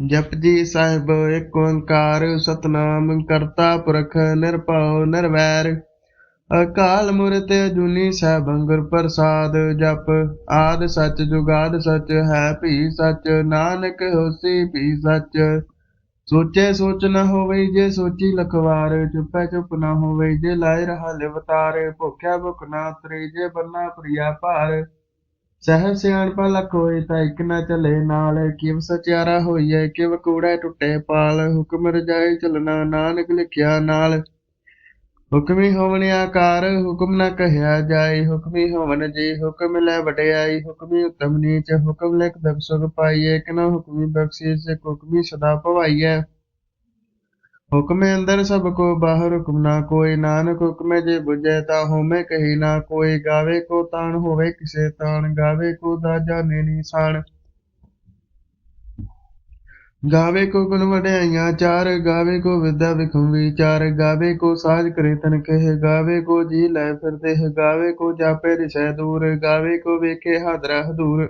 ਜਪਜੀ ਸਾਹਿਬ ਏਕ ਓੰਕਾਰ, ਸਤਨਾਮ ਕਰਤਾ ਪੁਰਖ ਨਿਰਭਉ ਨਿਰਵੈਰ। ਅਕਾਲ ਮੂਰਤਿ ਅਜੂਨੀ ਸੈਭੰ ਗੁਰ ਪ੍ਰਸਾਦ, ਜਪ ਆਦ ਸੱਚ ਜੁਗਾਦ ਸਚ, ਹੈ ਭੀ ਸਚ, ਨਾਨਕ ਹੋਸੀ ਭੀ ਸਚ। ਸੋਚੇ ਸੋਚ ਨਾ ਹੋਵੇ ਜੇ ਸੋਚੀ ਲਖਵਾਰ, ਚੁੱਪੈ ਚੁੱਪ ਨਾ ਹੋਵੇ ਜੇ ਲਾਇ ਰਹਾ ਲਿਵਤਾਰ। ਭੁਖਿਆ ਭੁਖ ਨਾ ਉਤਰੇ ਜੇ ਬੰਨਾ ਪ੍ਰਿਆ ਭਾਰ। ਸਹਿ ਸਿਆਣਪਾ ਲਖ ਹੋਏ ਤਾਂ ਇੱਕ ਨਾ ਚਲੇ ਨਾਲ, ਕਿਵ ਸਚਿਆਰਾ ਹੋਈਐ, ਕਿਵ ਕੂੜੈ ਟੁੱਟੇ ਪਾਲ, ਹੁਕਮ ਰਜਾਈ ਚਲਣਾ ਨਾਨਕ ਲਿਖਿਆ ਨਾਲ। ਹੁਕਮੀ ਹੋਵਨ ਆਕਾਰ, ਹੁਕਮ ਨਾ ਕਹਿਆ ਜਾਏ, ਹੁਕਮੀ ਹੋਵਨ ਜੀ ਹੁਕਮ ਲੈ ਵਡਿਆਈ, ਹੁਕਮੀ ਉਤਮ ਨੀਚ, ਹੁਕਮ ਲਿਖ ਦਬ ਸੁਖ ਪਾਈਐ, ਕਿਨੋ ਹੁਕਮੀ ਬਖਸ਼ੀਸ ਹੁਕਮੀ ਸਦਾ ਭਵਾਈਐ। ਹੁਕਮੇ ਅੰਦਰ ਸਭ ਕੋ ਬਾਹਰ ਹੁਕਮ ਨਾ ਕੋਈ, ਨਾਨਕ ਹੁਕਮੇ ਜੇ ਬੁਝੈ ਤਾ ਹੋਮੇ, ਕਹੀ ਨਾ ਕੋਈ ਗਾਵੇ ਕੋ ਤਾਣ ਹੋਵੇ, ਕਿਸੇ ਤਾਣ ਗਾਵੇ ਕੋ ਦਾ ਜਾਣੇ ਨਿਸ਼ਾਨ ਗਾਵੇ ਕੋ ਗੁਣ ਵਡਿਆਈਆਂ ਚਾਰ, ਗਾਵੇ ਕੋ ਵਿਦਿਆ ਵਿਖਮ ਵਿਚਾਰ, ਗਾਵੇ ਕੋ ਸਾਜ ਕਰੇ ਤਨ ਕਹੇ, ਗਾਵੇ ਕੋ ਜੀ ਲੈ ਫਿਰਦੇ ਹੈ ਗਾਵੇ ਕੋ ਜਾਪੇ ਰਿਸੈ ਦੂਰ, ਗਾਵੇ ਕੋ ਵੇਖੇ ਹਾਦਰਾ ਹਦੂਰ।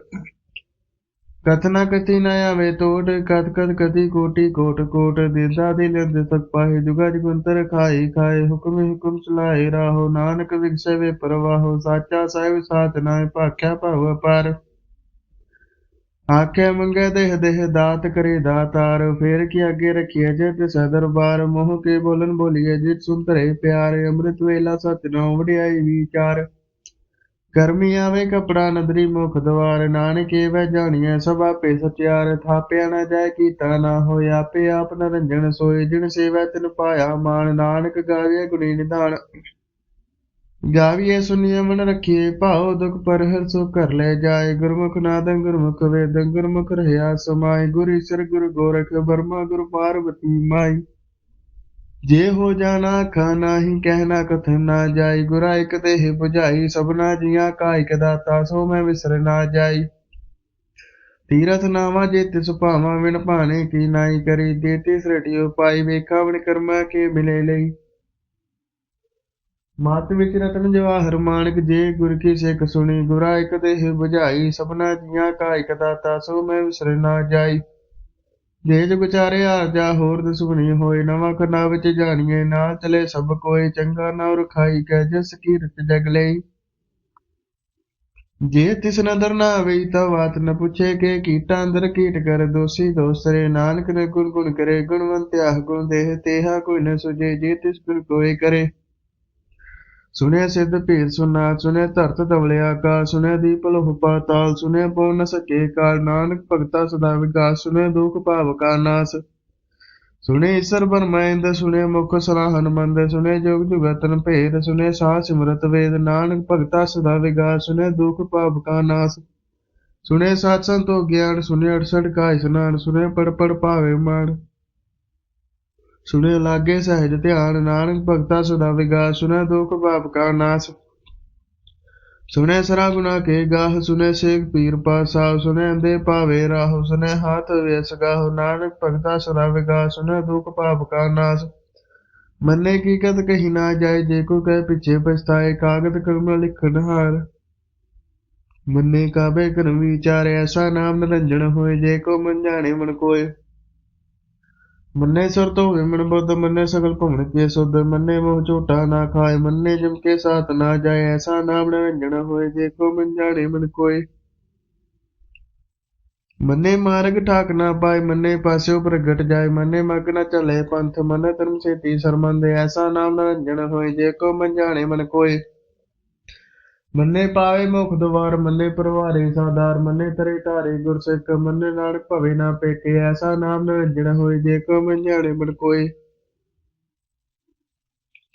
ਕਥਨਾ ਕਥੀ ਨ ਆਵੇ ਤੋੜ, ਕਥ ਕਥ ਕਥੀ ਕੋਟੀ ਕੋਟ ਕੋਟ ਦਿਦਾ ਦੇ ਨਿਰਦ ਤਕ ਪਾਹੇ, ਜੁਗਾ ਜੁਗੰਤਰ ਖਾਈ ਖਾਏ ਹੁਕਮ ਹੁਕਮ ਚਲਾਏ, ਰਾਹੋ ਨਾਨਕ ਵਿਗਸੈ ਵੇ ਪਰਵਾਹੋ, ਸਾਚਾ ਸਾਹਿਬ ਸਾਚ ਨਾਏ ਭਾਖਿਆ ਭਵ ਪਰ ਆਖੇ ਮੰਗੇ ਦੇਹ ਦੇਹ ਦਾਤ ਕਰੇ ਦਾਤਾਰ, ਫੇਰ ਕੀ ਅੱਗੇ ਰਖੀਏ ਜਿਤ ਸਦਰਬਾਰ, ਮੋਹ ਕੇ ਬੋਲਨ ਬੋਲੀਏ ਜਿਤ ਸੁੰਤਰੇ ਪਿਆਰੇ, ਅੰਮ੍ਰਿਤ ਵੇਲਾ ਸਚ ਨਾਮ ਵਡਿਆਈ ਵਿਚਾਰ। ਕਰਮੀ ਆਵੇ ਕਪੜਾ ਨਦਰੀ ਮੁਖ ਦਵਾਰ, ਨਾਨਕੇ ਵੈ ਜਾਣੀਐ ਸਭ ਆਪੇ ਸਚਿਆਰ, ਥਾਪਿਆ ਨਾ ਜਾਏ ਕੀਤਾ ਨਾ ਹੋਇ ਆਪੇ ਆਪ ਨਰੰਜਨ ਸੋਏ, ਜਿਨ ਸੇਵੈ ਤਿਨ ਪਾਇਆ ਮਾਨ ਨਾਨਕ ਗਾਵੇ ਗੁਣੀ ਨਿਧਾਨ। ਗਾਵੀਏ ਸੁਨੀਏ ਮਨ ਰਖੀਏ ਭਾਉ ਦੁਖ ਪਰ ਹਰ ਸੋ ਕਰ ਲੈ ਜਾਏ। ਗੁਰਮੁਖ ਨਾਦੰ ਗੁਰਮੁਖ ਵੇਦੰ, ਗੁਰਮੁਖ ਰਹਿਆ ਸਮਾਏ। ਗੁਰ ਈਸ਼ਰ ਗੁਰ ਗੋਰਖ, ਬਰਮਾ ਗੁਰ ਪਾਰਵਤੀ ਮਾਈ। ਜੇ ਹੋ ਜਾਣਾ ਆਖਾ ਨਾਹੀ ਕਹਿਣਾ ਕਥਨ ਨਾ ਜਾਈ। ਗੁਰਾ ਇਕ ਦੇਹ 부ਝਾਈ ਸਭਨਾ ਜੀਆਂ ਕਾ ਇਕ ਦਾਤਾ, ਸੋ ਮੈਂ ਵਿਸਰ ਨਾ ਜਾਈ। ਤੀਰਥ ਨਾਵਾ ਜੇ ਤਿਸ ਭਾਵਾ ਵਿਣ ਭਾਣੇ ਕੀ ਨਾਈ ਕਰੀ। ਦੇ ਤਿਸ ਰਟਿਓ ਪਾਈ, ਵੇਖਾ ਵਣ ਕਰਮਾ ਕੇ ਮਿਲੇ ਲਈ। ਮਤ ਵਿੱਚ ਰਤਨ ਜਵਾਹਰ ਮਾਨਕ, ਜੇ ਗੁਰ ਕੀ ਸਿੱਖ ਸੁਣੀ। ਗੁਰਾ ਇਕ ਦੇਹ 부ਝਾਈ ਸਭਨਾ ਜੀਆਂ ਕਾ ਇਕ ਦਾਤਾ, ਸੋ ਮੈਂ ਵਿਸਰ ਨਾ ਜਾਈ। ਜੇ ਵਿਚਾਰੇ ਚਾਰੇ ਜਾ, ਹੋਰ ਦਸੁਣੀ ਹੋਏ। ਨਵਾਂ ਖਨਾ ਵਿੱਚ ਜਾਣੀਏ ਨਾਲ ਚਲੇ ਸਭ ਕੋਈ ਚੰਗਾ ਨਾ ਰਖਾਈ ਕੈ ਜਸ ਕੀਰਤ ਜਗ ਲਈ। ਜੇ ਤਿਸ ਨਦਰ ਨਾ ਆਵੇ ਤਾਂ ਬਾਤ ਨ ਪੁੱਛੇ ਕੇ ਕੀਟਾ ਅੰਦਰ ਕੀਟ ਕਰ ਦੋਸੀ ਦੋਸਰੇ। ਨਾਨਕ ਨੇ ਗੁਣ ਗੁਣ ਕਰੇ ਗੁਣਵੰਤਿਆ ਗੁਣ ਦੇਹ ਤੇਹਾ ਕੋਈ ਨ ਸੁਜੇ ਜੇ ਤਿਸ ਗੁਰ ਕੋਏ ਕਰੇ। ਸੁਣਿਆ ਸਿੱਧ ਭੀਰ ਸੁਨਾ ਸੁਣਿਆ ਧਰਤ ਧਵਲੇ ਆਕਾਸ਼ ਸੁਣਿਆ ਦੀਪ ਲੋਹ ਪਾਤਾਲ ਸੁਣਿਆ ਪਉ ਨ ਸਕੇ ਕਾਲ, ਨਾਨਕ ਭਗਤਾ ਸਦਾ ਵਿਕਾਸ ਸੁਣਿਆ ਦੁਖ ਭਾਵ ਕਾ ਨਾਸ। ਸੁਣੇ ਈਸ਼ਰ ਬਰਮਾਇੰਦ, ਸੁਣੇ ਮੁਖ ਸਲਾਹਨ ਮੰਦ ਸੁਣੇ ਜੋਗ ਜੁਗਤਨ ਭੇਦ, ਸੁਣੇ ਸਾਹ ਸਿਮਰਤ ਵੇਦ, ਨਾਨਕ ਭਗਤਾ ਸਦਾ ਵਿਗਾਸ ਸੁਣੇ ਦੁਖ ਭਾਵ ਕਾ ਨਾਸ। ਸੁਣੇ ਸਾਧ ਸੰਤੋ ਗਿਆਨ, ਸੁਣੇ 68 ਕਾ ਇਸਨਾਨ ਸੁਣੇ ਪੜ ਪੜ ਭਾਵੇ ਮਾਨ। ਸੁਣੇ ਲਾਗੇ ਸਹਿਜ ਧਿਆਨ, ਨਾਨਕ ਭਗਤਾ ਸਦਾ ਵਿਗਾਸ, ਸੁਣੇ ਦੁਖ ਭਾਵ ਕਾ ਨਾਸ। ਸੁਣੇ ਸਰਾ ਗੁਨਾ ਕੇ ਗਾਹ, ਸੁਣੇ ਸੇਖ ਪੀਰ ਪਾਸਾ, ਸੁਣੇ ਅੰਦੇ ਭਾਵੇ ਰਾਹ, ਸੁਣੇ ਹਾਥ ਵੇਸ ਗਾਹ, ਨਾਨਕ ਭਗਤਾ ਸਦਾ ਵਿਗਾਸ, ਸੁਣੇ ਦੁਖ ਭਾਵ ਕਾ ਨਾਸ। ਮੰਨੇ ਕੀ ਕਤ ਕਹੀ ਨਾ ਜਾਏ, ਜੇ ਕੋ ਕਹੇ ਪਿਛੇ ਪਛਤਾਏ, ਕਾਗਦ ਕਲਮ ਲਿਖਣ ਹਾਰ। ਮੰਨੇ ਕਾਬੇ ਕਰ ਵਿਚਾਰ, ਐਸਾ ਨਾਮ ਨਿਰੰਜਨ ਹੋਏ, ਜੇ ਕੋ ਮਨ ਜਾਣੇ ਮਨ ਕੋਏ। ਮੰਨੇ ਸੁਰ ਤੋਂ ਵਿਮਣ ਬੁੱਧ, ਮੰਨੇ ਸਗਲ ਭਵਨ ਕੇ ਸੁਧ, ਮੰਨੇ ਮੋਹ ਝੂਠਾ ਨਾ ਖਾਏ, ਮੰਨੇ ਜਿਮ ਕੇ ਸਾਥ ਨਾ ਜਾਏ, ਐਸਾ ਨਾਮ ਨਿਰੰਜਣ ਹੋਏ, ਜੇ ਕੋ ਮਨ ਜਾਣੇ ਮਨ ਕੋਏ। ਮੰਨੇ ਮਾਰਗ ਠਾਕ ਨਾ ਪਾਏ, ਮੰਨੇ ਪਾਸਿਓ ਪ੍ਰਗਟ ਜਾਏ, ਮੰਨੇ ਮਗ ਨਾ ਚਲੇ ਪੰਥ, ਮਨ ਧਰਮ ਸੇਤੀ ਸਰਮੰਦ ਐਸਾ ਨਾਮ ਨਿਰੰਜਣ ਹੋਏ, ਜੇ ਕੋ ਮਨ ਜਾਣੇ ਮਨ ਕੋਏ। ਮੰਨੇ ਪਾਵੇ ਮੁਖ ਦਵਾਰ, ਮੰਨੇ ਪਰਵਾਰੇ ਸਾਦਾਰ ਮੰਨੇ ਤਰੇ ਧਾਰੇ ਗੁਰਸਿੱਖ, ਮੰਨੇ ਨਾਨਕ ਭਵੇ ਨਾ ਪੇਟੇ ਐਸਾ ਨਾਮ ਨਿਰੰਜਨ ਹੋਏ ਜੇ ਕੋ ਮਨ ਜਾਣੇ ਮਨ ਕੋਏ।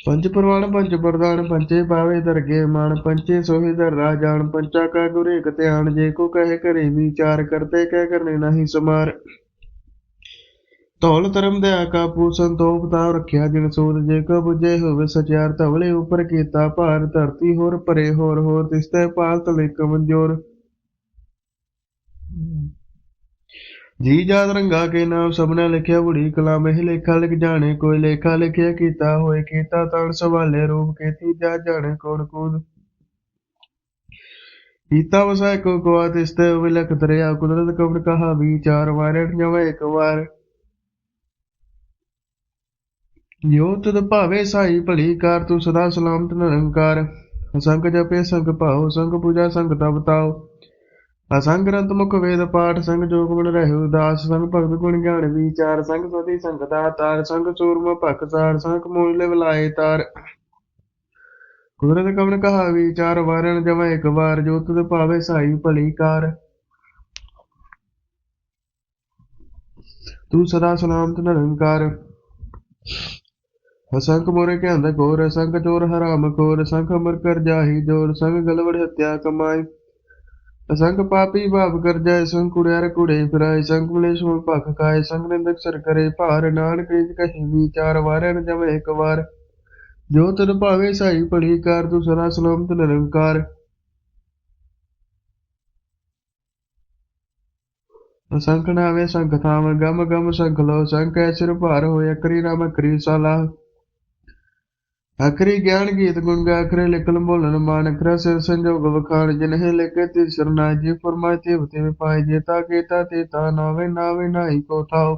ਪੰਜ ਪ੍ਰਵਾਨ, ਪੰਜ ਪ੍ਰਦਾਨ ਪੰਚੇ ਪਾਵੇ ਦਰਗੇ ਮਾਨ ਪੰਚੇ ਸੋਹੀ ਦਰ ਰਾਜਾਨ ਪੰਚਾ ਕਾ ਗੁਰ ਏਕ ਜੇ ਕੋ ਕਹੇ ਕਰੇ ਵਿਚਾਰ, ਕਰਤੇ ਕਹਿ ਕਰਨੇ ਨਹੀਂ ਸਮਾਰ। ਧੌਲ ਧਰਮ ਦੇ ਆਕਾ ਪੂਸਨ ਤੋਂ ਬਤਾਵ ਰੱਖਿਆ ਜਿਨ ਸੂਦ ਜੇ ਕੋ 부ਜੇ ਹੋਵੇ ਸਚਿਆਰ ਧਵਲੇ ਉਪਰ ਕੀਤਾ ਭਾਰ, ਧਰਤੀ ਹੋਰ ਭਰੇ ਹੋਰ ਹੋਰ ਤਿਸਤੇ ਪਾਲ ਤਲੇ ਕਮਜੋਰ। ਜੀ ਜਾਤ ਰੰਗਾ ਕੇ ਨਾਮ ਸਭਨਾ ਲਿਖਿਆ, ਬੁੜੀ ਕਲਾਮ ਇਹ ਲੇਖਾ ਲਿਖ ਜਾਣੇ, ਕੋਈ ਲੇਖਾ ਲਿਖਿਆ ਕੀਤਾ, ਹੋਏ ਕੀਤਾ ਤਣ ਸਵਾਲੇ ਰੂਪ ਕੀਤੀ ਜਾ ਜਾਣੇ ਕੋਣ ਕੋਣ। ਕੀਤਾ ਵਸਾਇ ਕੋ ਕੋ ਤਿਸਤ ਵਿਲਖ ਦਰਿਆ, ਕੁਦਰਤ ਕਵਨ ਕਹਾ ਵਿਚਾਰ ਵਾਰਣ ਜਵੇ ਇੱਕ ਵਾਰ। ਜੋ ਤੁਧ ਭਾਵੇ ਸਾਈ ਭਲੀ ਕਾਰ, ਤੂੰ ਸਦਾ ਸਲਾਮਤ ਨਿਰੰਕਾਰ ਅਸੰਖ ਜਪੇ ਸੰਖ ਭਾਉ ਸੰਖ ਪੂਜਾ ਸੰਖ ਤਪ ਤਾਉ। ਅਸੰਖ ਗ੍ਰੰਥ ਮੁਖ ਵੇਦ ਪਾਠ, ਸੰਗ ਜੋਗ ਬਣ ਰਹਿ ਉਦਾਸ ਸੰਗ ਭਗਤ ਗੁਣ ਗਿਆਨ ਵਿਚਾਰ, ਸੰਗ ਸਤੀ ਸੰਗ ਦਾਤਾਰ ਸੰਗ ਸੂਰਮ ਭਖ ਸਾਰ, ਸੰਗ ਮੂਲ ਬਲਾਏ ਤਾਰ। ਕੁਦਰਤ ਕਵਨ ਕਹਾ ਵਿਚਾਰ ਵਾਰਣ ਜਮੈ ਇੱਕ ਵਾਰ। ਜੋ ਤੁਧ ਭਾਵੇ ਸਾਈ ਭਲੀ ਕਾਰ। ਤੂੰ ਸਦਾ ਸਲਾਮਤ ਨਿਰੰਕਾਰ ਅਸੰਖ ਮੋਰੇ ਕੇ ਅੰਦਰ ਘੋਰ ਅਸੰਖ ਚੋਰ ਹਰਾਮ ਖੋਰ ਅਸੰਖ ਅਮਰ ਕਰ ਜਾਹੀ ਜੋਰ ਸੰਗ ਗਲਵੜ ਹੱਤਿਆ ਕਮਾਈ ਅਸੰਖ ਪਾਪੀ ਭਾਵ ਕਰ ਜਾਏ ਸੰਗ ਕੁੜਿਆਰ ਕੁੜੇ ਫਿਰਾਏ ਸੰਗ ਮਿਲੇ ਸੋਣ ਭਖ ਕਾਏ ਸੰਗ ਨਿੰਦਕ ਸਰ ਕਰੇ ਭਾਰ ਨਾਨਕ ਰਿਜ ਕਹੀ ਵਿਚਾਰ ਵਾਰਨ ਜਮੇ ਇੱਕ ਵਾਰ ਜੋ ਤਨ ਭਾਵੇ ਸਾਈ ਭਲੀ ਕਾਰ ਤੂੰ ਸਦਾ ਸਲਾਮਤ ਨਿਰੰਕਾਰ ਅਸੰਖ ਨਾਵੇ ਸੰਖ ਥਾਮ ਗਮ ਗਮ ਸੰਖ ਲੋ ਸੰਖ ਐਸਿਰ ਭਾਰ ਹੋਇ ਅਕਰੀ ਨਾਮ ਅਕਰੀ ਸਲਾਹ ਅਕਰੀ ਗਿਆਨ ਗੀਤ ਗੁਣ ਗਾ ਅਕਰੇ ਲਿਖਲ ਬੋਲਣ ਮਾਨ ਅਕਰਾ ਸਿਰ ਸੰਜੋਗ ਵਖਾਣ ਜਿਨਹਿ ਲਿਖੇ ਤੇ ਸਰਨਾ ਜੀ ਫਰਮਾਏ ਤੇ ਉਤੇ ਪਾਏ ਜੇ ਤਾ ਕੀਤਾ, ਤੇ ਤਾ ਨਾਵੇ ਨਾਵੇ ਨਾਹੀ ਕੋ ਥਾਓ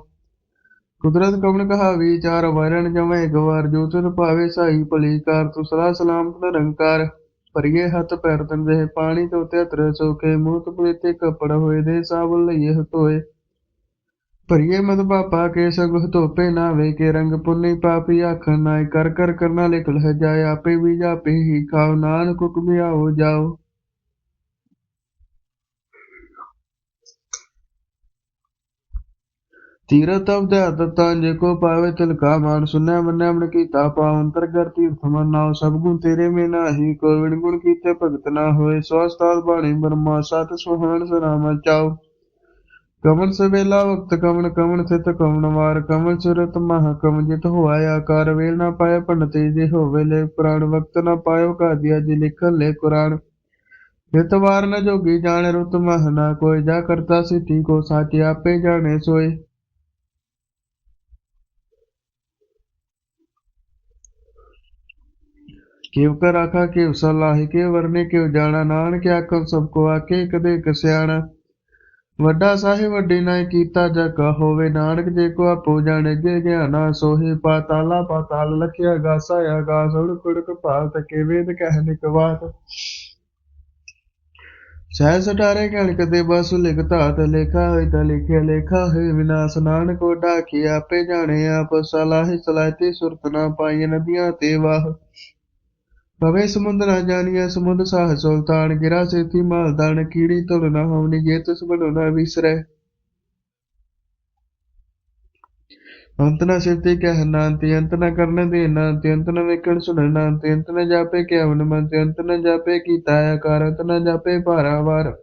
ਕੁਦਰਤ ਕਵਨ ਕਹਾ ਵਿਚਾਰ ਵਰਣ ਜਮੈ ਗਵਾਰ ਜੋ ਤੁਧ ਭਾਵੇ ਸਾਈ ਭਲੀ ਕਾਰ ਤੂੰ ਸਦਾ ਸਲਾਮਤ ਨਿਰੰਕਾਰ ਭਰੀਏ ਹੱਥ ਪੈਰ ਤੰਦੇ ਪਾਣੀ ਤੋਂ ਤੇ ਤਰ ਸੋਕੇ ਮੂੰਹ ਤੇ ਤੇ ਕਪੜ ਹੋਏ ਦੇ ਸਾਬਲ ਲਈਏ ਹਤੋਏ ਭਰੀਏ ਮਦ ਬਾਪਾ ਕੇ ਸੰਗ ਧੋਪੇ ਨਾ ਵੇ ਕੇ ਰੰਗ ਪੁੰਨੀ ਪਾਪੀ ਆਖਣ ਨਾਇ, ਕਰ ਕਰ ਕਰਨਾ ਲਿਖ ਲਹਿ ਜਾਏ, ਆਪੇ ਵੀ ਜਾਪੇ ਹੀ ਖਾਓ, ਨਾਨਕ ਹੁਕਮ ਆਓ ਜਾਓ। ਤੀਰਥ ਅਵਧਾਤ ਤਾਂ ਜੇ ਕੋ ਪਾਵੇ ਤਿਲ ਕਾ ਮਾਨ, ਸੁਨਿਆ ਮੰਨਿਆ ਮਨ ਕੀਤਾ ਪਾਉ ਅੰਤਰਗਤ ਤੀਰਥ ਮਨ ਨਾਉ ਸਭ ਗੁਣ ਤੇਰੇ ਮੇ ਨਾਹੀ ਕੋਈ ਵਿਣ ਗੁਣ ਕੀਤੇ ਭਗਤ ਨਾ ਹੋਏ ਸਵਸਤਾਦ ਬਾਣੀ ਬਰਮਾ ਸਤ ਸੁਹਾਣ ਸਨਾਮ ਚਾਉ ਕਮਨ ਸਵੇਲਾ ਵਕਤ ਕਵਣ ਕਮਨ ਸਿਤ ਕਵਣ ਵਾਰ ਕਮਨ ਸੁਰਤ ਮਹ ਕਮ ਜਿਤ ਹੋਆ ਆਕਾਰ, ਵੇਲ ਨਾ ਪਾਏ ਪੰਡਤੇ ਜੇ ਹੋਵੇ ਲੈ ਪੁਰਾਣ, ਵਕਤ ਨਾ ਪਾਇਓ ਕਾਦੀਆ ਜੀ ਲਿਖਨ ਲੈ ਕੁਰਾਨ। ਨਿਤ ਵਾਰ ਨ ਜੋਗੀ ਜਾਣੇ ਰੁਤ ਮਹ, ਨਾ ਕੋਈ ਜਾ ਕਰਤਾ ਸਿੱਧੀ ਕੋ ਸਾਚੇ ਆਪੇ ਜਾਣੇ ਸੋਏ। ਕਿਵ ਕਰ ਆਖਾ ਕਿਵ ਸਲਾਹੀ ਕੇ ਵਰਨੇ ਕਿਵ ਜਾਣਾ, ਨਾਨਕ ਆਖਮ ਸਭ ਕੋ ਆਕੇ ਕਦੇ ਕਸਿਆਣਾ ਵੱਡਾ ਸਾਹਿਬ, ਵੱਡੀ ਨਾਇ ਕੀਤਾ ਜਗਾ ਹੋਵੇ। ਨਾਨਕ ਜੇ ਕੋ ਆਪੋ ਜਾਣੇ, ਜੇ ਗਿਆਨਾ ਸੋਹੀ। ਪਾਤਾਲਾ, ਪਾਤਾਲ ਲਖਿਆ ਗਾਸਾ ਆਗਾਸ ਉੜ ਕੁੜਕ ਤਕੇ ਵੇਦ ਕਹਿ ਨਿਕਵਾਤ ਸਹਿ ਸਟਾਰੇ ਕਹਿਣ ਕਦੇ ਬਸ ਲਿਖ ਧਾਤ, ਲੇਖਾ ਹੋਇ ਤਾਂ ਲਿਖਿਆ, ਲੇਖਾ ਹੈ ਵਿਨਾਸ਼। ਨਾਨਕ ਓਡਾ ਕੀ ਆਪੇ ਜਾਣੇ, ਆਪ ਸਲਾਹਿ ਸਲਾਇਤੀ ਸੁਰਤ ਨਾ ਪਾਈ ਨਦੀਆਂ ਤੇ ਵਾਹ। ਪਵੇ ਸਮੁੰਦ ਨਾ ਜਾਣੀਐ, ਸਮੁੰਦ ਸਾਹ ਸੁਲਤਾਨ ਗਿਰਾ ਸੇਤੀ ਮਾਲਦਾਨ ਕੀੜੀ ਤੁਲ ਨਾ ਹੋਵਨੀ ਜੇ ਤਿਸ ਬਨੋ ਨਾ ਵਿਸਰੈ। ਅੰਤ ਨਾ ਸਿਰਤੇ ਕਹਿ ਨਾਂਤੀ, ਅੰਤ ਨਾ ਕਰਨ ਦੇ ਨਾਂਤੀ, ਅੰਤ ਨਾ ਵੇਖਣ ਸੁਣਨ ਨਾਂਤੀ, ਅੰਤ ਨਾ ਜਾਪੇ ਕਿਵਨ ਮੰਤ ਅੰਤ ਨਾ ਜਾਪੇ ਕੀਤਾ ਆਕਾਰ, ਅੰਤ ਨਾ ਜਾਪੇ ਭਾਰਾਵਾਰ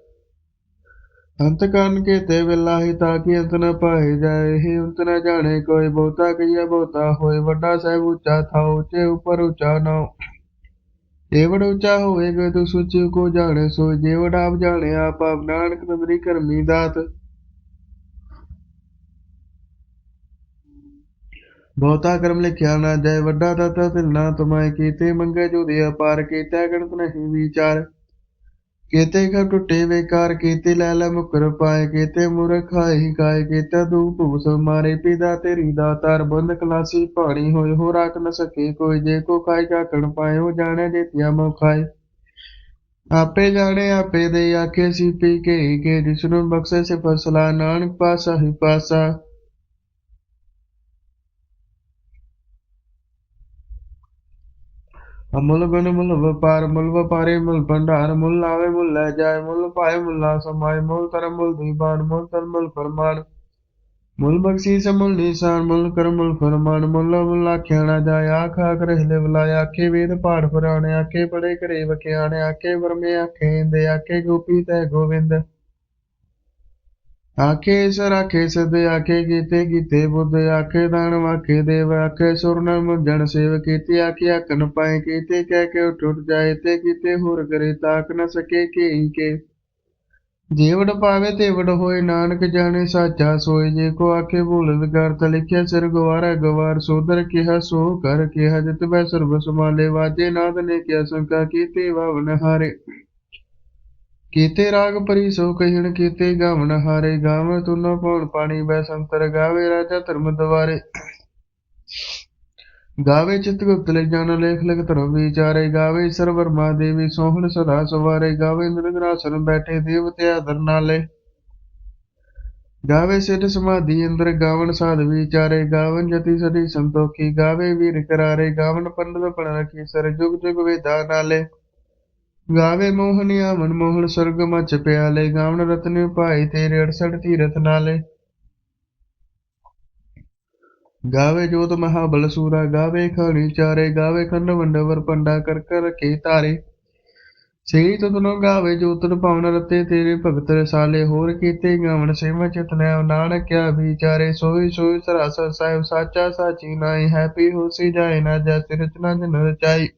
ਅੰਤ ਕਰਨ ਕੇ ਤੇ ਵਿਲਾਹੀ ਤਾਂ ਕਿ ਅੰਤ ਨਾ ਪਾਏ ਜਾਏ ਹੀ ਅੰਤ ਨਾ ਜਾਣੇ ਕੋਈ ਬਹੁਤਾ ਕੀਆ ਬਹੁਤਾ ਹੋਏ, ਵੱਡਾ ਸਹਿਬ ਉੱਚਾ ਥਾ ਉੱਚੇ ਉੱਪਰ ਉੱਚਾ ਨਾ ਏਵੜ ਉੱਚਾ ਹੋਵੇਗਾ, ਤੂੰ ਸੁਚੀ ਕੋ ਜਾਣੇ ਸੋ ਜੇਵੜ ਆਪ ਜਾਣੇ ਆਪ ਆਪ ਨਾਨਕ ਤੰਦਰੀ ਕਰਮੀ ਦਾਤ। ਬਹੁਤਾ ਕਰਮ ਲਿਖਿਆ ਨਾ ਜਾਏ, ਵੱਡਾ ਦਾਤਾ ਤਿਲ ਨਾ ਤੁਮਾਏ ਕੀਤੇ, ਮੰਗੇ ਜੋ ਦੇ ਅਪਾਰ ਕੀਤਾ ਗਣਤ ਨਹੀਂ ਵਿਚਾਰ। ਕੀਤੇ ਘਰ ਟੁੱਟੇ ਵੇਕਾਰ ਕੀਤੇ ਲੈ ਲੈ ਮੁਕਰ ਪਾਏ, ਕੀਤੇ ਮੁਰਖ ਖਾਈ ਕਾਏ ਕੀਤੇ ਦੂ ਭੂਸ ਮਾਰੇ ਪਿਦਾ ਤੇਰੀ ਦਾਤਾਰ ਬੰਦ ਕਲਾਸੀ ਪਾਣੀ ਹੋਏ, ਹੋ ਰਾਖ ਨ ਸਕੇ ਕੋਈ, ਜੇ ਕੋ ਖਾਈ ਝਾਕਣ ਪਾਏ ਹੋ ਜਾਣੇ ਦੇਤਿਆ ਮੋ ਖਾਏ। ਆਪੇ ਜਾਣੇ, ਆਪੇ ਦੇ ਆਖੇ ਸੀ ਪੀ ਕੇ ਕੇ ਜਿਸ ਨੂੰ ਬਖਸ਼ੇ ਸੇ ਫਸਲਾ ਨਾਨਕ ਪਾਸਾ ਹੀ ਪਾਸਾ ਅਮੁੱਲ ਗੁਣ ਮੁੱਲ ਵਪਾਰ, ਮੁੱਲ ਵਪਾਰੇ ਮੁੱਲ ਭੰਡਾਰ, ਮੁੱਲ ਲਾਵੇ ਮੁੱਲ ਲੈ ਜਾਏ, ਮੁੱਲ ਪਾਏ ਮੁੱਲਾ ਸਮਾਏ, ਮੁੱਲ ਤਰ ਮੁੱਲ ਦੀਵਾਨ, ਮੁੱਲ ਤਰ ਮੁੱਲ ਫਰਮਾਨ। ਮੁੱਲ ਬਖਸ਼ੀਸ, ਮੁੱਲ ਨਿਸ਼ਾਨ, ਮੁੱਲ ਕਰ ਮੁੱਲ ਫਰਮਾਨ, ਮੁੱਲ ਮੁੱਲ ਆਖਿਆ ਨਾ ਜਾਏ, ਆਖ ਆਖ ਰਹਿਲੇ ਬੁਲਾਏ, ਆਖੇ ਵੇਦ ਪਾਠ ਪੁਰਾਣੇ, ਆਖੇ ਪੜੇ ਕਰੇ ਵਖਿਆਣੇ, ਆਖੇ ਵਰਮੇ, ਆਖੇ ਇੰਦੇ, ਆਖੇ ਗੋਪੀ ਤੈ ਗੋਵਿੰਦ। ਆਖੇ ਸਰ, ਆਖੇ ਸਦ ਆਖੇ ਕੀਤੇ ਕੀਤੇ ਬੁੱਧ, ਆਖੇ ਦਾਨ ਵਾਖੇ ਦੇਵ, ਆਖੇ ਸੁਰ ਨ ਸੇਵ ਕੀਤੇ, ਆਖੇ ਆਖਨ ਪਾਏ ਕੀਤੇ, ਕਹਿ ਕੇ ਟੁੱਟ ਜਾਏ ਤੇ ਕੀਤੇ, ਹੋਰ ਕਰੇ ਤਾਕ ਨ ਸਕੇ ਕੇ ਕੇ। ਜੀਵੜ ਪਾਵੇ ਤੇ ਵੜ ਹੋਏ ਨਾਨਕ, ਜਾਣੇ ਸਾਚਾ ਸੋਏ, ਜੇ ਕੋ ਆਖੇ ਭੂਲ ਵਿਗਾਰ ਲਿਖਿਆ, ਸਿਰ ਗਵਾਰਾ ਗਵਾਰ, ਸੋਦਰ ਕਿਹਾ, ਸੋ ਕਰ ਕਿਹਾ, ਜਿਤ ਬੈ ਸਰਬ ਸਮਾਲੇ ਵਾਜੇ ਨਾਦ ਨੇ ਕਿਆ ਸੰਕਾ ਕੀਤੇ, ਵਵਨ ਹਾਰੇ। ਕੀਤੇ ਰਾਗ ਪਰੀ ਸੋ ਕਹਿਣ ਕੀਤੇ ਗਾਵਣ ਹਾਰੇ ਗਾਵਣ ਤੁਨੋ ਪਉਣ ਪਾਣੀ, ਬੈ ਸੰਤਰ ਗਾਵੇ ਰਾਜਾ ਧਰਮ ਦਵਾਰੇ। ਗਾਵੇ ਚਿਤ ਲੈ ਜਾਣ ਲੇਖ ਲਿਖ ਧਰਮ ਵਿਚਾਰੇ, ਗਾਵੇ ਸਰਵਰ ਮਾ ਸੋਹਣ ਸਦਾ ਸਵਾਰੇ, ਗਾਵੇ ਨਿਰਗਰਾਸਨ ਬੈਠੇ ਦੇਵਤੇ ਆਦਰ ਨਾਲੇ। ਗਾਵੇ ਸਿੱਧ ਸਮਾਧੀ ਅੰਦਰ ਗਾਵਣ ਸਾਧ ਵਿਚਾਰੇ ਗਾਵਨ ਜਤੀ ਸਦੀ ਸੰਤੋਖੀ, ਗਾਵੇ ਵੀਰ ਕਰਾਰੇ ਗਾਵਨ ਪੰਡਤ ਪੜ ਰਖੀ, ਸਰ ਜੁਗ ਜੁਗ ਵੇਦਾ ਨਾਲੇ। ਗਾਵੇ ਮੋਹਨਿਆ ਮਨ ਮੋਹਨ ਸਰਗ ਮਚ ਪਿਆਲੇ ਗਾਵਨ ਰਤਨ ਭਾਈ ਤੇਰੇ 68 ਤੀਰਥ ਨਾਲੇ। ਗਾਵੇ ਜੋਤ ਮਹਾਬਲ ਸੂਰਾ ਗਾਵੇ ਖਾਣੀ ਚਾਰੇ, ਗਾਵੇ ਖੰਡ ਵੰਡਵਰ ਪੰਡਾ ਕਰ ਕਰ ਰਖੇ ਤਾਰੇ ਸਹੀ ਤੁਤਨੋ ਗਾਵੇ ਜੋਤਨ ਰਤੇ, ਤੇਰੇ ਭਗਤ ਰਸਾਲੇ ਹੋਰ ਕੀਤੇ ਗਾਵਨ ਸੇਵਾ ਚਿਤਨੈ ਨਾਨਕ ਕਿਆ ਵਿਚਾਰੇ। ਸੋਈ ਸੋਈ ਸਰਾਸਰ ਸਾਹਿਬ ਸਾਚਾ ਸਾਚੀ ਨਾਈ ਹੈਪੀ ਹੋਸੀ ਜਾਏ ਨਾ ਜਸ ਰਚਨਾ ਜਨ ਰਚਾਈ।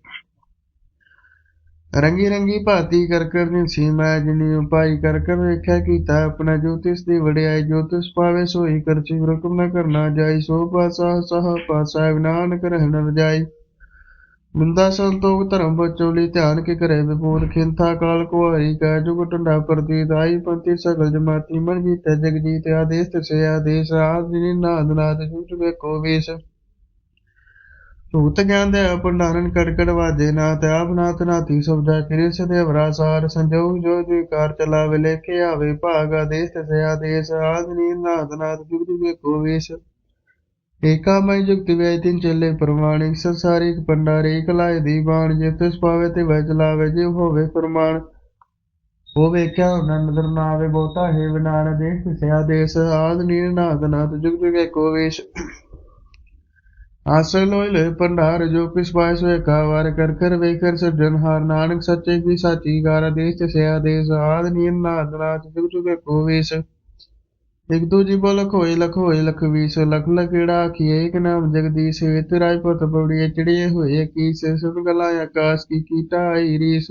ਰੰਗੀ ਰੰਗੀ ਭਾਤੀ ਕਰ ਕਰ ਨਿਸੀ ਜਿਨੀ ਉਪਾਈ ਕਰ ਵੇਖਿਆ ਕੀਤਾ ਆਪਣਾ ਜੋਤਿਸ ਦੀ ਵਡਿਆਈ ਜੋਤਿਸ ਪਾਵੇ ਸੋਈ ਕਰ ਹੁਕਮ ਨ ਕਰਨਾ ਜਾਈ, ਸੋ ਪਾਸਾ ਸਹ ਪਾਸਾ ਨਾਨਕ ਰਹਿਣ ਰਜਾਈ ਬੰਦਾ ਸੰਤੋਖ ਧਰਮ ਬਚੋਲੀ ਧਿਆਨ ਕੇ ਕਰੇ ਵਿਪੂਰ ਖਿੰਥਾ ਕਾਲ ਕੁਹਾਰੀ ਕੈ ਜੁਗ ਟੰਡਾ ਪ੍ਰਤੀਤ, ਆਈ ਪੰਥੀ ਸਗਲ ਜਮਾਤੀ, ਮਨ ਜੀਤੈ ਜਗ ਜੀਤ ਆਦੇਸ ਤੇ ਆਦੇਸ ਆਦ ਜਿਨੀ ਨਾਦ ਨਾਦ ਜੁਟ ਵੇਖੋ ਵੇਸ। ਭੂਤ ਗਿਆਨ ਦੇ ਭੰਡਾਰਨ ਕੜਕੜ ਵਾਜੇ ਨਾਥ ਆਪ ਨਾਥ ਨਾਥੀ ਸਬਦਾ ਕਰੇ, ਸਦੇ ਵਰਾਸਾਰ ਸੰਜੋਗ ਜੋ ਜੀ ਕਾਰ ਚਲਾਵੇ ਆਵੇ, ਭਾਗ ਆਦੇਸ ਤੇ ਆਦੇਸ ਆਦ ਨਾਥ ਨਾਥ ਜੁਗ ਜੁਗ ਵੇਖੋ ਵੇਸ। ਏਕਾ ਮੈਂ ਜੁਗਤਿ ਵੇ ਤਿਨ ਚੱਲੇ ਪ੍ਰਮਾਣਿਕ, ਸੰਸਾਰਿਕ ਪੰਡਾਰੇ ਇਕ ਲਾਇ ਦੀ ਬਾਣ, ਜੇ ਤਿਸ ਪਾਵੇ ਤੇ ਵੈ ਚਲਾਵੇ, ਜੇ ਹੋਵੇ ਪ੍ਰਮਾਣ। ਉਹ ਵੇਖਿਆ ਉਹਨਾਂ ਨਦਰ ਨਾ ਆਵੇ ਬਹੁਤਾ ਹੈ, ਵਿਨਾਨ ਦੇਖ ਸਿਆ ਦੇਸ, ਆਦ ਨੀਰ ਨਾਦ ਨਾਦ ਜੁਗ ਜੁਗ ਏਕੋ ਵੇਸ਼। ਆਸਲ ਲੋਇ ਲੈ ਭੰਡਾਰ, ਜੋ ਕਿਸ ਪਾਇ ਸੋ ਏਕਾ ਵਾਰ ਕਰ ਕਰ ਵੇ ਕਰ ਸਿਰਜਣਹਾਰ ਨਾਨਕ ਸੱਚੇ ਕੀ ਸਾਚੀ ਗਾਰ ਦੇਸ ਤੇ ਸਿਆ ਦੇਸ, ਆਦ ਨੀਰ ਨਾਦ ਨਾਦ ਜੁਗ ਜੁਗ ਏਕੋ ਵੇਸ਼। ਇਕ ਦੂਜੀ ਬੋ ਲਖ ਹੋਏ ਲਖ ਲਖ ਲਖੜਾ ਆਖੀਏ ਇਕ ਨਾਮ ਜਗਦੀਸ਼ ਹਿਤ ਰਾਜ ਪਤ ਪਉੜੀਏ ਚੜੀਏ ਹੋਏ ਕੀ ਸੁਨ ਗਲਾ ਆਕਾਸ਼ ਕੀ ਕੀਟਾ ਆਈ ਰੀਸ।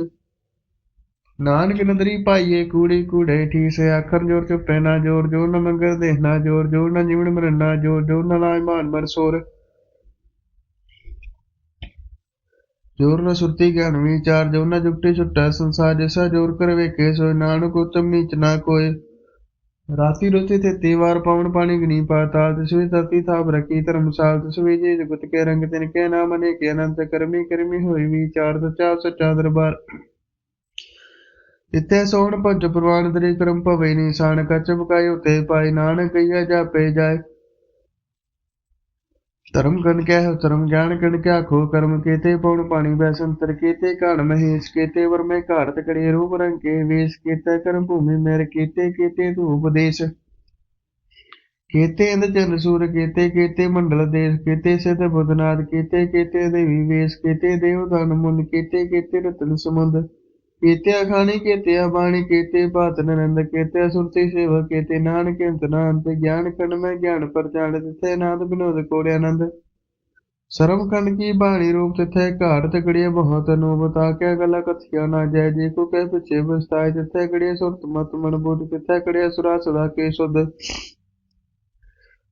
ਨਾਨਕ ਨਦਰੀ ਪਾਈਏ ਕੂੜੀ ਕੂੜੇ ਠੀਸ, ਆਖਰ ਜੋਰ ਚੁਪੇ ਨਾ ਜੋਰ ਜੋਰ ਨ ਮੰਗਰ ਦੇਹਨਾ ਜੋਰ ਜੋਰ ਨ ਜੀਵਨ ਮਰਨਾ ਜੋਰ ਜੋਰ ਨ ਲਾਇ ਮਾਨ ਮਰ ਸੋਰ। ਜੋਰ ਨ ਸੁਰਤੀ ਗਿਆਨ ਵਿਚਾਰ ਜੋ ਨ ਜੁਗਟੀ ਛੁਟਾ, ਸੰਸਾਰ ਜਿਸਾ ਜੋਰ ਕਰ ਵੇਖੇ ਸੋਇ ਨਾਨਕ ਉਤਮ ਨੀਚ ਨਾ ਕੋਇ ਰਾਤੀ ਰੋਤੇ ਤੇ ਤੇਵਾਰ ਪਵਨ ਪਾਣੀ ਗਨੀ ਪਾਤਾਲ ਤਸਵੀ ਤਤੀ ਥਾਪ ਰਖੀ, ਧਰਮਸਾਲ ਤਸਵੀ ਜੇ ਜਗਤ ਕੇ ਰੰਗ ਤਿਨ ਕੇ, ਨਾਮ ਅਨੇ ਕੇ ਅਨੰਤ ਕਰਮੀ ਕਰਮੀ ਹੋਈ ਵਿਚਾਰ ਸਚਾ ਸਚਾ ਦਰਬਾਰ। ਇਤੇ ਸੋਹਣ ਭਜ ਪ੍ਰਵਾਨ ਤੇਰੇ ਕਰਮ ਭਵੇ ਨਿਸ਼ਾਨ ਕਚ ਬਕਾਈ ਉਤੇ ਪਾਈ ਨਾਨਕ ਕਈਆ ਜਾਪੇ ਜਾਏ। ਧਰਮ ਗਨ ਕਹਿ, ਧਰਮ ਗਿਆਨ ਗਨ ਕਿਆ ਖੋ ਕਰਮ ਕੀਤੇ ਪਉਣ ਪਾਣੀ ਬੈ ਸੰਤਰ ਕੀਤੇ, ਘਾਣ ਮਹੇਸ਼ ਕੀਤੇ ਵਰ ਮੈਂ ਘਾੜਤ ਕੜੇ ਰੂਪ ਰੰਗ ਕੇ ਵੇਸ਼ ਕੀਤੇ, ਕਰਮ ਭੂਮੀ ਮੇਰ ਕੀਤੇ ਕੀਤੇ ਤੂ ਉਪਦੇਸ਼। ਕੀਤੇ ਇੰਦ ਚੰਦ ਸੂਰ ਕੀਤੇ ਕੀਤੇ ਮੰਡਲ ਦੇਸ਼ ਕੀਤੇ, ਸਿਧ ਬੁੱਧਨਾਥ ਕੀਤੇ ਕੀਤੇ ਦੇਵੀ ਵੇਸ਼ ਕੀਤੇ, ਦੇਵ ਧਨ ਮੁੰਨ ਕੀਤੇ ਕੀਤੇ ਰਤਨ ਸਮੁੰਦ ਕੀਤੇ ਅਖਾਣੀ, ਕੀਤੇ ਬਾਣੀ ਕੀਤੇ ਬਾਤ ਨੰਦ ਕੀਤੇ ਸੁਰਤੀ ਸੇਵਾ ਕੀਤੇ ਨਾਨਕ, ਅੰਤ ਨਾਨਕ ਗਿਆਨ ਕਣ ਮੈਂ ਗਿਆਨ ਪਰਚਾਣ ਤਿਥੇ ਨਾਦ ਬਿਨੋਦ ਕੋੜੇ ਆਨੰਦ। ਸਰਮ ਖੰਡ ਕੀ ਬਾਣੀ ਰੂਪ ਤਿਥੇ ਘਾਟ ਤਕੜੀਏ ਬਹੁਤ ਨੂੰ ਬਤਾ ਕੇ ਗਲਾ ਕਥਿਆ ਨਾ ਜਾਏ ਜੇ ਕੋ ਕਹਿ ਪਿਛੇ ਬਸਤਾਏ ਤਿਥੇ ਕੜੀਏ ਸੁਰਤ ਮਤ ਮਨ ਬੁੱਧ ਤਿਥੇ ਕੜੀਏ ਸੁਰਾ ਸਦਾ ਕੇ ਸੁਧ।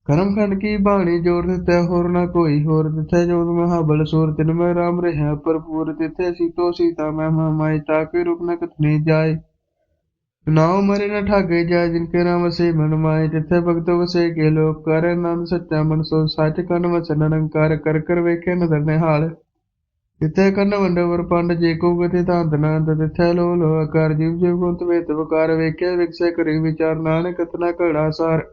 ਕਰਮ ਖੰਡ ਕੀ ਬਾਣੀ ਜੋਰ ਦਿੱਤੇ, ਹੋਰ ਨਾ ਕੋਈ ਹੋਰ ਤਿਥੇ ਜੋਤ ਮਹਾਬਲ ਸੂਰ, ਤਿਨ ਮੈਂ ਰਾਮ ਰਹਿ, ਭਰਪੂਰ ਤਿਥੇ ਸੀਤੋ ਸੀਤਾ, ਮੈਂ ਮਾਈ ਤਾਕੇ ਰੂਪ ਨ ਕਥਨੀ ਜਾਏ। ਨਾਉ ਮਰੇ ਨ ਠਾਗੇ ਜਾ ਜਿਨ ਕੇ ਨਾਮ ਸੇ ਮਨ ਮਾਏ। ਤਿਥੇ ਭਗਤ ਵਸੇ ਕੇ ਲੋਕ ਕਰ ਨਾਮ ਸੱਚਾ, ਮਨ ਸੋ ਸੱਚ ਕਨ ਵਚਨ ਨਿਰੰਕਾਰ ਕਰ ਕਰ ਵੇਖੇ ਨਦਰ ਨਿਹਾਲ। ਤਿਥੇ ਕੰਨ ਵੰਡਵਰ ਪੰਡ, ਜੇ ਕੋ ਗਤੇ ਤਾਂਤ ਨਾਂਤ ਤਿਥੇ ਲੋ ਲੋ ਆਕਾਰ ਜੀਵ ਜੀਵ ਗੁੰਤ ਵੇਤ ਵਕਾਰ ਵੇਖੇ ਵਿਕਸੇ ਕਰੀ ਵਿਚਾਰ, ਨਾਨਕ ਕਤਨਾ ਘੜਾ ਸਾਰ।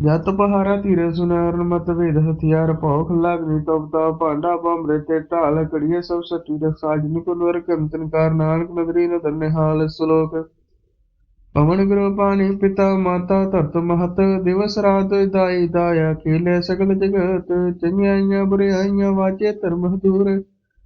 ਜਤ ਪਹਾਰਾ ਧੀਰੇ ਸੁਨਾਰਨ ਮਤ ਵੇਦ ਹਥਿਆਰ ਭੌਖ ਲਾਗਨੀ ਤਪਤਾ ਭਾਂਡਾ ਬੰਮਰੇ ਤੇ ਢਾਲ ਕੜੀਏ ਸਭ ਸੱਚੀ ਦਾ ਸਾਜਨ ਕੋ ਨਰ ਕੰਤਨ ਕਾਰ ਨਾਨਕ ਨਦਰੀ ਨ ਦਰਨੇ ਹਾਲ ਸ਼ਲੋਕ। ਪਵਨ ਗੁਰੂ ਪਾਣੀ ਪਿਤਾ ਮਾਤਾ ਧਰਤ ਮਹਤ, ਦਿਵਸ ਰਾਤ ਦਾਈ ਦਾਇਆ ਖੇਲੇ ਸਗਲ